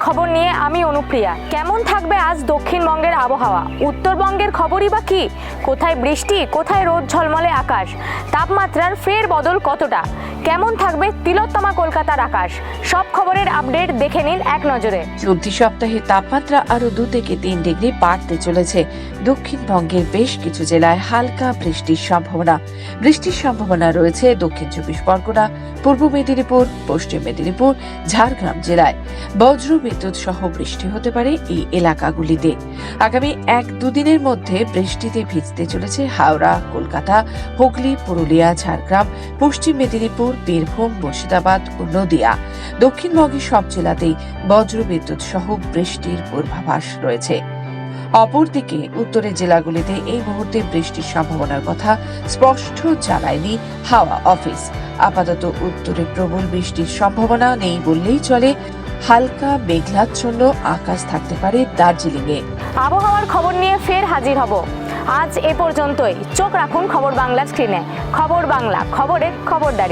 খবর নিয়ে আমি অনুপ্রিয়া। কেমন থাকবে আজ দক্ষিণবঙ্গের আবহাওয়া? উত্তরবঙ্গের খবরই বা কী? কোথায় বৃষ্টি, কোথায় রোদ ঝলমলে আকাশ? তাপমাত্রার ফের বদল কতটা? কেমন থাকবে তিলোত্তমা কলকাতার আকাশ? সব খবরের আপডেট দেখে নিন এক নজরে। চলতি সপ্তাহে তাপমাত্রা আরও দু থেকে তিন ডিগ্রি বাড়তে চলেছে। দক্ষিণবঙ্গের বেশ কিছু জেলায় হালকা বৃষ্টির সম্ভাবনা। বৃষ্টির সম্ভাবনা রয়েছে দক্ষিণ চব্বিশ পরগনা, পূর্ব মেদিনীপুর, পশ্চিম মেদিনীপুর, ঝাড়গ্রাম জেলায়। বজ্র বিদ্যুৎ সহ বৃষ্টি হতে পারে এই এলাকাগুলিতে। আগামী এক দুদিনের মধ্যে বৃষ্টিতে ভিজতে চলেছে হাওড়া, কলকাতা, হুগলি, পুরুলিয়া, ঝাড়গ্রাম, পশ্চিম মেদিনীপুর বীরভূম, মুর্শিদাবাদ ও নদিয়া। দক্ষিণবঙ্গের সব জেলাতেই বজ্রবিদ্যুৎ সহ বৃষ্টির পূর্বাভাস রয়েছে। অপরদিকে উত্তরের জেলাগুলিতে এই মুহূর্তে বৃষ্টির সম্ভাবনার কথা স্পষ্ট জানায়নি হাওয়া অফিস। আপাতত উত্তরে প্রবল বৃষ্টির সম্ভাবনা নেই বললেই চলে, হালকা মেঘলাচ্ছন্ন আকাশ থাকতে পারে দার্জিলিংয়ে। আবহাওয়ার খবর নিয়ে ফের হাজির হব। আজ এ পর্যন্তই। চোখ রাখুন খবর বাংলা স্ক্রিনে। খবর বাংলা, খবরের খবরদারি।